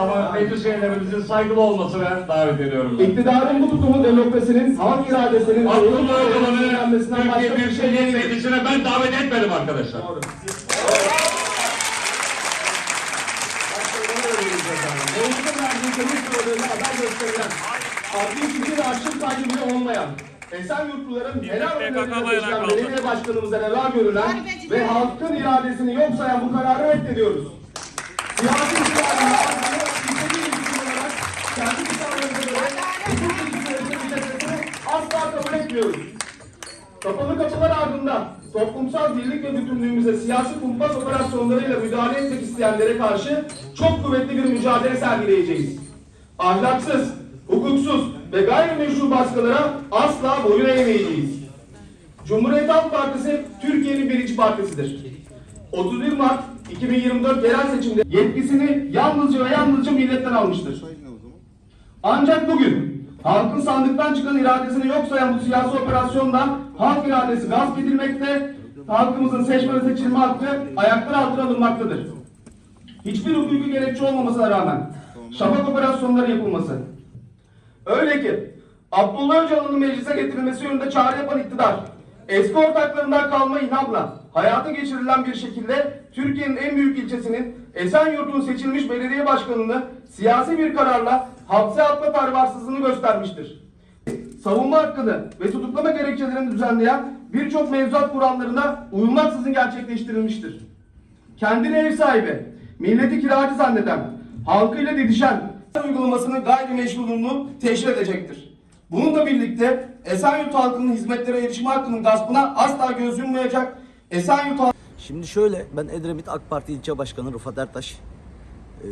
Ama meclis üyelerimizin saygılı olmasına davet ediyorum ben. İktidarın bu tutumu demokrasinin, halk iradesinin öğrenmesinden başka Türkiye bir Büyük şey Millet değil. Meclisi'ne ben davet etmedim arkadaşlar. Meclisin verdiği temiz kurallarına aday gösterilen, adli şüphe ve açlık takibi olmayan, Esenyurtluların helal belediye başkanımıza reva görülen ve halkın iradesini yok sayan bu kararı reddediyoruz. Etmiyoruz. Kapalı kapılar ardında toplumsal birlik ve bütünlüğümüze siyasi kumpas operasyonlarıyla müdahale etmek isteyenlere karşı çok kuvvetli bir mücadele sergileyeceğiz. Ahlaksız, hukuksuz ve gayrimeşru baskılara asla boyun eğmeyeceğiz. Cumhuriyet Halk Partisi Türkiye'nin birinci partisidir. 31 Mart 2024 yerel seçimde yetkisini yalnızca ve yalnızca milletten almıştır. Ancak bugün halkın sandıktan çıkan iradesini yok sayan bu siyasi operasyonda halk iradesi gasp edilmekte, halkımızın seçme ve seçilme hakkı ayaklar altına alınmaktadır. Hiçbir hukuki gerekçe olmamasına rağmen şafak operasyonları yapılması. Öyle ki Abdullah Öcalan'ın meclise getirilmesi yönünde çağrı yapan iktidar, eski ortaklarından kalma inanla hayata geçirilen bir şekilde Türkiye'nin en büyük ilçesinin Esenyurt'un seçilmiş belediye başkanını siyasi bir kararla hapse atma pervarsızlığını göstermiştir. Savunma hakkını ve tutuklama gerekçelerini düzenleyen birçok mevzuat kurallarına uyulmaksızın gerçekleştirilmiştir kendine ev sahibi, milleti kiracı zanneden, halkıyla didişen uygulamasını gayrimeşruluğunu teşhir edecektir. Bununla birlikte Esenyurt halkının hizmetlere erişim hakkının gaspına asla göz yummayacak, Esenyurt halkı Şimdi şöyle, ben Edremit AK Parti İlçe Başkanı Rıfat Ertaş. Ee,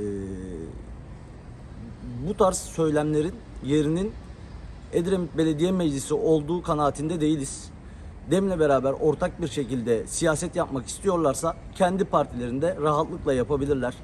bu tarz söylemlerin yerinin Edremit Belediye Meclisi olduğu kanaatinde değiliz. Demle beraber ortak bir şekilde siyaset yapmak istiyorlarsa kendi partilerinde rahatlıkla yapabilirler.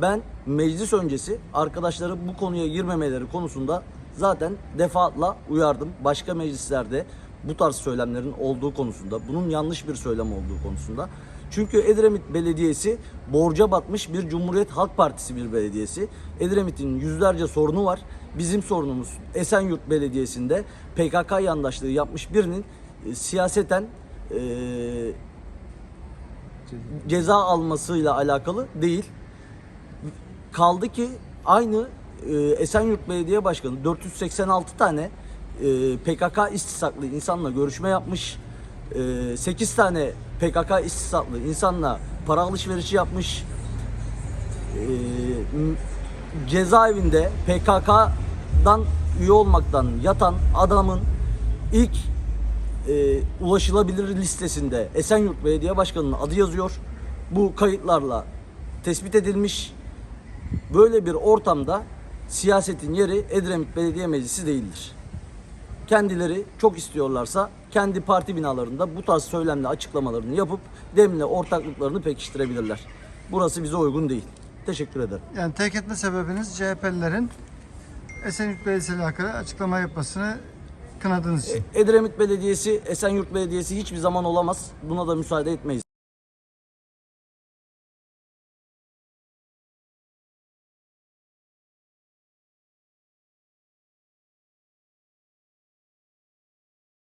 Ben meclis öncesi arkadaşları bu konuya girmemeleri konusunda zaten defaatla uyardım. Başka meclislerde bu tarz söylemlerin olduğu konusunda, bunun yanlış bir söylem olduğu konusunda. Çünkü Edremit Belediyesi borca batmış bir Cumhuriyet Halk Partisi bir belediyesi. Edremit'in yüzlerce sorunu var. Bizim sorunumuz Esenyurt Belediyesi'nde PKK yandaşlığı yapmış birinin e, siyaseten e, ceza almasıyla alakalı değil. Kaldı ki aynı e, Esenyurt Belediye Başkanı 486 tane e, PKK istisaklı insanla görüşme yapmış. E, 8 tane PKK istisaklı insanla para alışverişi yapmış. E, cezaevinde PKK'dan üye olmaktan yatan adamın ilk e, ulaşılabilir listesinde Esenyurt Belediye Başkanı'nın adı yazıyor. Bu kayıtlarla tespit edilmiş. Böyle bir ortamda siyasetin yeri Edremit Belediye Meclisi değildir. Kendileri çok istiyorlarsa kendi parti binalarında bu tarz söylemle açıklamalarını yapıp demle ortaklıklarını pekiştirebilirler. Burası bize uygun değil. Teşekkür ederim. Yani terk etme sebebiniz CHP'lilerin Esenyurt Belediyesi ile alakalı açıklama yapmasını kınadığınız için. Edremit Belediyesi, Esenyurt Belediyesi hiçbir zaman olamaz. Buna da müsaade etmeyiz.